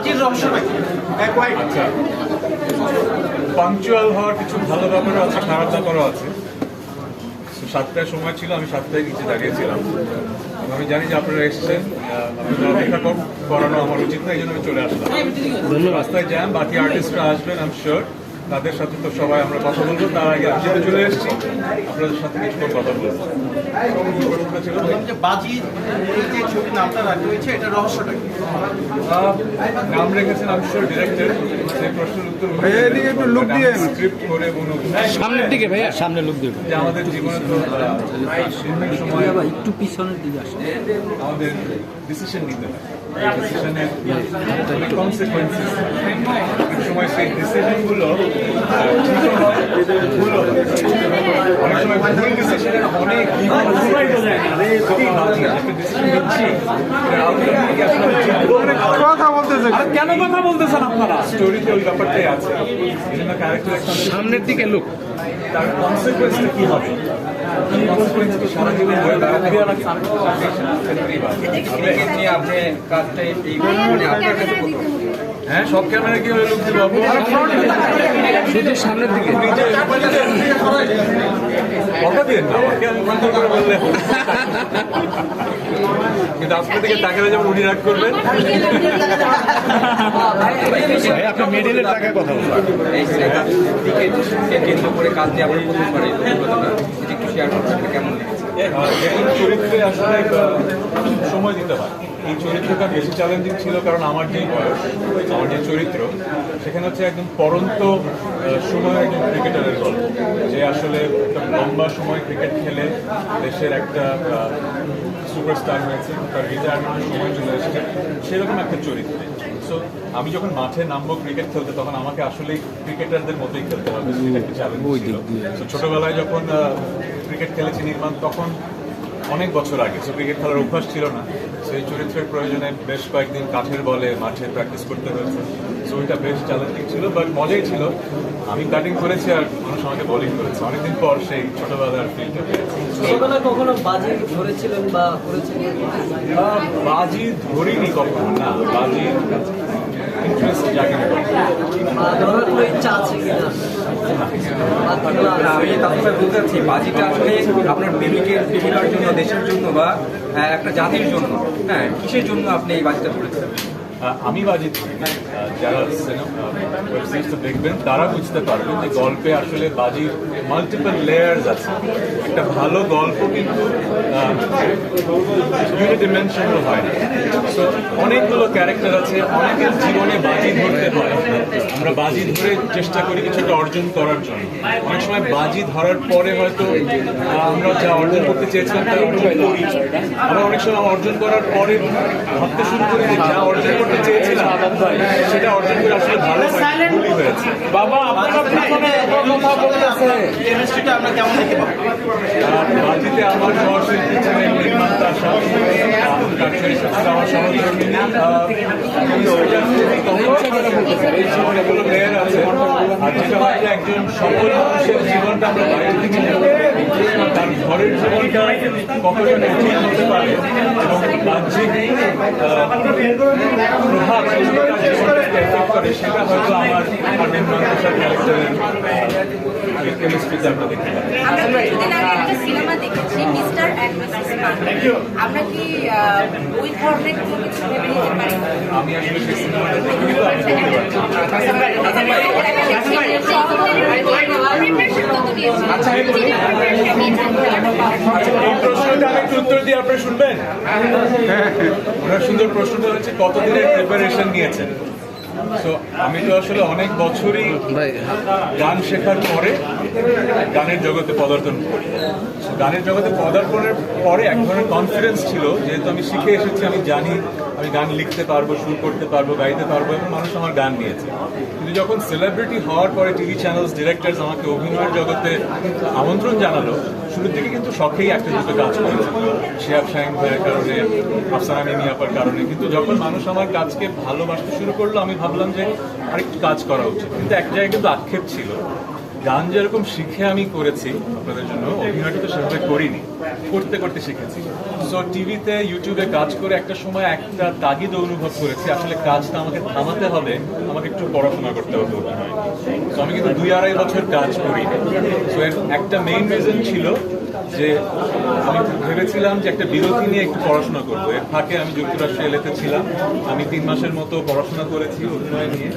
বাজির রহস্য নাকি আচ্ছা। পাংচুয়াল হওয়ার কিছু ভালো ব্যাপারও আছে খারাপ ব্যাপারও আছে। সাতটায় সময় ছিল আমি সাতটায় নিচে দাঁড়িয়েছিলাম। আমি জানি যে আপনারা এসছেন আপনাদের অপেক্ষা করানো আমার উচিত না এই জন্য আমি চলে আসলাম। রাস্তায় যান বাকি আর্টিস্টরা আসবেন আমি শিওর তাদের সাথে তো সবাই আমরা কথা বলব তার আগে যেহেতু চলে এসেছি। আপনাদের সাথে কিছুক্ষণ কথা বলব। নাম রেখেছেন আমি শিওর ডিরেক্টর। সেই প্রশ্নের উত্তর ভাইয়া, একটু look দিয়ে। স্ক্রিপ্ট করে সামনের দিকে ভাইয়া। সামনে লোক যে আমাদের জীবনে তো বিভিন্ন সময় একটু পিছনের দিকে আসে। আমাদের ডিসিশন নিতে হয়। ডিসিশনের কনসিকুয়েন্সেস সময় সেই ডিসিশনগুলো কথা বলতেছে। কেন কথা বলতেছেন আপনারা? স্টোরিতে ওই ব্যাপারটাই আছে। সামনের দিকে লোক তার কনসিকুয়েন্সটা কি হবে? সারা জীবন আপনি কাজটা এই মানে আপনার কাছে প্রথম হ্যাঁ সব ক্যামেরা কি হয়ে লোক বাবু? শুধু সামনের দিকে। কথা দিন। আমাকে আমি করে বললে কিন্তু আপনার দিকে তাকালে যেমন উনি রাগ করবেন। মিডিলের কথা কেন্দ্র করে কাজ দিয়ে প্রথমবার একটু শেয়ার করতে কেমন চরিত্রে আসলে আহ, সময় দিতে হয়। এই চরিত্রটা বেশি চ্যালেঞ্জিং ছিল কারণ আমার যে বয়স আমার যে চরিত্র সেখানে হচ্ছে একদম পরন্ত আহ, সময়ের একজন ক্রিকেটারের গল্প। যে আসলে একটা লম্বা সময় ক্রিকেট খেলে দেশের একটা সুপারস্টার হয়েছে তার রিটায়ারমেন্টের সময় চলে এসেছে সেরকম একটা চরিত্র। সো আমি যখন মাঠে নামবো ক্রিকেট খেলতে তখন আমাকে আসলে ক্রিকেটারদের মতোই খেলতে হবে সেটা একটা চ্যালেঞ্জ ছিল। ছোটবেলায় যখন ক্রিকেট খেলেছি নির্মাণ তখন অনেক বছর আগে সো ক্রিকেট খেলার অভ্যাস ছিল না। সেই চরিত্রের প্রয়োজনে বেশ কয়েকদিন কাঠের বলে মাঠে প্র্যাকটিস করতে হয়েছে। সো ওইটা বেশ চ্যালেঞ্জিং ছিল বাট মজাই ছিল। আমি ব্যাটিং করেছি আর মানুষ আমাকে বোলিং করেছে। অনেকদিন পর সেই ছোটবেলার ফিল্ডটা পেয়েছি। কখনো বাজি ধরেছিলেন বা করেছিলেন? বাজি ধরিনি কখনো না বাজি আমি তারপরে বলতে চাচ্ছি বাজিটা আসলে আপনার প্রেমিকের প্রেমিকার জন্য দেশের জন্য বা একটা জাতির জন্য। হ্যাঁ কিসের জন্য আপনি এই বাজিটা আহ, আমি বাজি যারা সিনেমা ওয়েবসাইটস দেখবেন, তারা বুঝতে পারবেন যে গল্পে আসলে বাজির মাল্টিপল লেয়ার্স আছে। একটা ভালো গল্প কিন্তু ইউনিডিমেনশনাল হয় সো অনেকগুলো ক্যারেক্টার আছে, অনেকের জীবনে বাজি ধরতে হয়। আমরা বাজি ধরে চেষ্টা করি কিছুটা অর্জন করার জন্য। অনেক সময় বাজি ধরার পরে হয়তো আমরা যা অর্জন করতে চেয়েছিলাম তা অর্জন করি। আবার অনেক সময় অর্জন করার পরে ভাবতে শুরু করি যে অর্জন করতে চেয়েছিলাম সেটা অর্জন করে আসলে ভালো হয়নি, কেমিস্ট্রিটা আমরা কেমন দেখতে পাবো? আর বাজিতে আমার সহশিল্পী ছিলেন নির্মাতা এই জীবনেগুলো লেয়ার আছে? আর যেটা হয় একজন সফল মানুষের জীবনটা আমরা বাইরে থেকে। তার ঘরের জীবনটা কখনো কঠিন হতে পারে এবং বাহ্যিক আহ, প্রভাব সেটা হয়তো আমার ক্যারেক্টারের কেমিস্ট্রিতে আমরা কিছুদিন আগে একটা সিনেমা দেখেছি মিস্টার অ্যান্ড মিসেস আমরা কি ওই ধরনের কোনো কিছু ভেবে নিতে পারি। আচ্ছা শুনবেন ওনার সুন্দর প্রশ্নটা হচ্ছে কতদিনের প্রিপারেশন নিয়েছেন তো আমি তো আসলে অনেক বছরই গান শেখার পরে গানের জগতে পদার্পণ করি। গানের জগতে পদার্পণের পরে এক ধরনের কনফিডেন্স ছিল যেহেতু আমি শিখে এসেছি আমি জানি আমি গান লিখতে পারব, শুরু করতে পারব, গাইতে পারব এবং মানুষ আমার গান নিয়েছে। কিন্তু যখন সেলিব্রিটি হওয়ার পরে টিভি চ্যানেলস ডিরেক্টরস আমাকে অভিনয়ের জগতে আমন্ত্রণ জানালো, শুরুর দিকে কিন্তু শখেই একটা দুটো কাজ করেছে। শেয়াব শাহিন ভাইয়ের কারণে, আফসানা মিমি আপার কারণে। কিন্তু যখন মানুষ আমার কাজকে ভালোবাসতে শুরু করল, আমি ভাবলাম যে আরেকটু কাজ করা উচিত। কিন্তু এক জায়গায় কিন্তু আক্ষেপ ছিল গান যেরকম শিখে আমি করেছি, আপনাদের জন্য অভিনয়টা তো সেভাবে করিনি, করতে করতে শিখেছি। সো টিভিতে ইউটিউবে কাজ করে একটা সময় একটা তাগিদ অনুভব করেছি, আসলে কাজটা আমাকে থামাতে হবে, আমাকে একটু পড়াশোনা করতে হবে অভিনয় সো আমি কিন্তু দুই আড়াই বছর কাজ করি। সো এর একটা মেইন রিজন ছিল যে আমি ভেবেছিলাম যে একটা বিরতি নিয়ে একটু পড়াশোনা করব। এর ফাঁকে আমি যুক্তরাষ্ট্রে এলেতে ছিলাম। আমি তিন মাসের মতো পড়াশোনা করেছি অভিনয় নিয়ে।